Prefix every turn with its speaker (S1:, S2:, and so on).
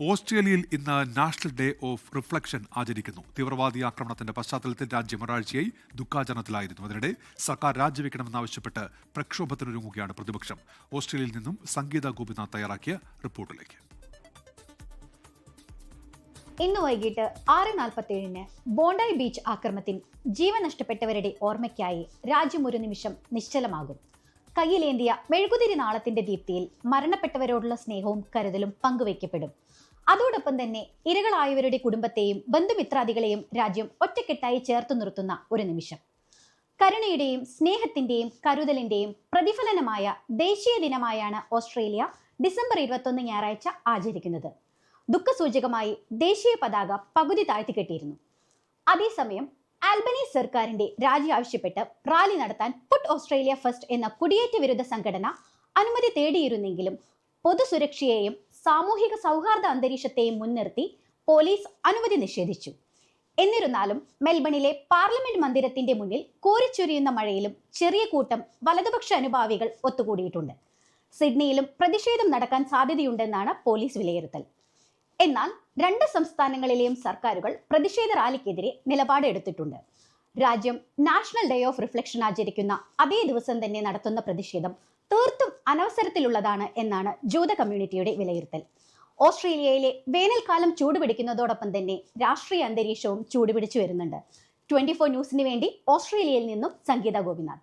S1: ഓസ്ട്രേലിയയിൽ ഇന്ന് national day of reflection ആചരിക്കുന്നു. തീവ്രവാദി ആക്രമണത്തിന്റെ പശ്ചാത്തലത്തിൽ രാജ്യം ഒരാഴ്ചയായി ദുഃഖാചരണത്തിലായിരുന്നു. അതിനിടെ സർക്കാർ രാജിവെക്കണമെന്നാവശ്യപ്പെട്ട് പ്രക്ഷോഭത്തിനൊരുങ്ങുകയാണ് പ്രതിപക്ഷം. ഓസ്ട്രേലിയയിൽ നിന്നും സംഗീത ഗോപിനാഥ് തയ്യാറാക്കിയ റിപ്പോർട്ടിലേക്ക്.
S2: ഇന്ന് വൈകിട്ട് ആറ് നാൽപ്പത്തേഴിന് ബോണ്ടായി ബീച്ച് ആക്രമത്തിൽ ജീവൻ നഷ്ടപ്പെട്ടവരുടെ ഓർമ്മയ്ക്കായി രാജ്യം ഒരു നിമിഷം നിശ്ചലമാകും. കയ്യിലേന്തിയ മെഴുകുതിരി നാളത്തിന്റെ ദീപ്തിയിൽ മരണപ്പെട്ടവരോടുള്ള സ്നേഹവും കരുതലും പങ്കുവയ്ക്കപ്പെടും. അതോടൊപ്പം തന്നെ ഇരകളായവരുടെ കുടുംബത്തെയും ബന്ധുമിത്രാദികളെയും രാജ്യം ഒറ്റക്കെട്ടായി ചേർത്ത് നിർത്തുന്ന ഒരു നിമിഷം. കരുണയുടെയും സ്നേഹത്തിന്റെയും കരുതലിന്റെയും പ്രതിഫലനമായ ദേശീയ ദിനമായാണ് ഓസ്ട്രേലിയ ഡിസംബർ ഇരുപത്തൊന്ന് ഞായറാഴ്ച ആചരിക്കുന്നത്. ദുഃഖസൂചകമായി ദേശീയ പതാക പകുതി താഴ്ത്തി താഴ്ത്തിക്കെട്ടിയിരുന്നു അതേസമയം ആൽബനീസ് സർക്കാരിന്റെ രാജി ആവശ്യപ്പെട്ട് റാലി നടത്താൻ പുട്ട് ഓസ്ട്രേലിയ ഫസ്റ്റ് എന്ന കുടിയേറ്റ വിരുദ്ധ സംഘടന അനുമതി തേടിയിരുന്നെങ്കിലും പൊതുസുരക്ഷയെയും സാമൂഹിക സൗഹാർദ്ദ അന്തരീക്ഷത്തെയും മുൻനിർത്തി പോലീസ് അനുമതി നിഷേധിച്ചു. എന്നിരുന്നാലും മെൽബണിലെ പാർലമെന്റ് മന്ദിരത്തിന്റെ മുന്നിൽ കോരിച്ചൊരിയുന്ന മഴയിലും ചെറിയ കൂട്ടം വലതുപക്ഷ അനുഭാവികൾ ഒത്തുകൂടിയിട്ടുണ്ട്. സിഡ്നിയിലും പ്രതിഷേധം നടക്കാൻ സാധ്യതയുണ്ടെന്നാണ് പോലീസ് വിലയിരുത്തൽ. എന്നാൽ രണ്ട് സംസ്ഥാനങ്ങളിലെയും സർക്കാരുകൾ പ്രതിഷേധ റാലിക്കെതിരെ നിലപാടെടുത്തിട്ടുണ്ട് രാജ്യം നാഷണൽ ഡേ ഓഫ് റിഫ്ലക്ഷൻ ആചരിക്കുന്ന അതേ ദിവസം തന്നെ നടത്തുന്ന പ്രതിഷേധം തീർത്തും അനവസരത്തിലുള്ളതാണ് എന്നാണ് ജൂത കമ്മ്യൂണിറ്റിയുടെ വിലയിരുത്തൽ. ഓസ്ട്രേലിയയിലെ വേനൽക്കാലം ചൂടുപിടിക്കുന്നതോടൊപ്പം തന്നെ രാഷ്ട്രീയ അന്തരീക്ഷവും ചൂടുപിടിച്ചു വരുന്നുണ്ട്. ട്വന്റി ഫോർ ന്യൂസിന് വേണ്ടി ഓസ്ട്രേലിയയിൽ നിന്നും സംഗീത ഗോപിനാഥ്.